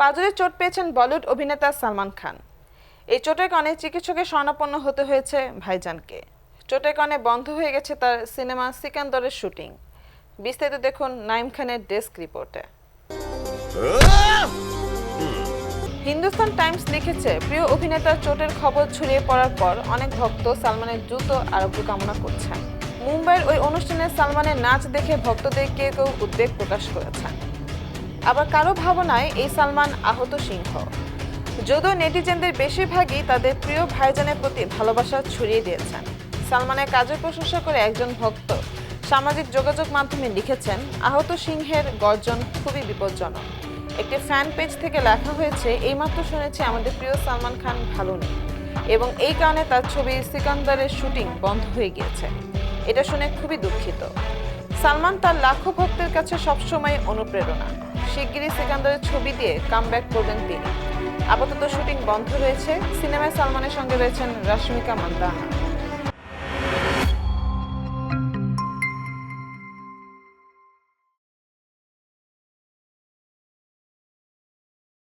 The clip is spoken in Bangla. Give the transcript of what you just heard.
পাজরে চোট পেয়েছেন বলিউড অভিনেতা সালমান খান। এই চোটের কারণে চিকিৎসকের স্বর্ণাপন্ন হতে হয়েছে ভাইজানকে। চোটের কারণে বন্ধ হয়ে গেছে তার সিনেমা সিকান্দরের শুটিং। বিস্তারিত দেখুন নাইম খানের ডেস্ক রিপোর্টে। হিন্দুস্তান টাইমস লিখেছে, প্রিয় অভিনেতার চোটের খবর ছড়িয়ে পড়ার পর অনেক ভক্ত সালমানের দ্রুত আরোগ্য কামনা করছেন। মুম্বাইয়ের ওই অনুষ্ঠানে সালমানের নাচ দেখে ভক্তদের কেউ কেউ উদ্বেগ প্রকাশ করেছেন। আবার কারও ভাবনায় এই সালমান আহত সিংহ। যদিও নেটিজেনদের বেশিরভাগই তাদের প্রিয় ভাইজানের প্রতি ভালোবাসা ছড়িয়ে দিয়েছেন। সালমানের কাজের প্রশংসা করে একজন ভক্ত সামাজিক যোগাযোগ মাধ্যমে লিখেছেন, আহত সিংহের গর্জন খুবই বিপজ্জনক। একটি ফ্যান পেজ থেকে লেখা হয়েছে, এইমাত্র শুনেছি আমাদের প্রিয় সালমান খান ভালো নেই। এবং এই কারণে তার ছবি সিকান্দারের শুটিং বন্ধ হয়ে গিয়েছে। এটা শুনে খুবই দুঃখিত। সালমান তার লাখো ভক্তের কাছে সবসময় অনুপ্রেরণা। শিগগিরই সিকান্দারের ছবি দিয়ে কামব্যাক করবেন তিনি। আপাতত শুটিং বন্ধ রয়েছে। সিনেমায় সালমানের সঙ্গে রয়েছেন রশ্মিকা মান্দানা।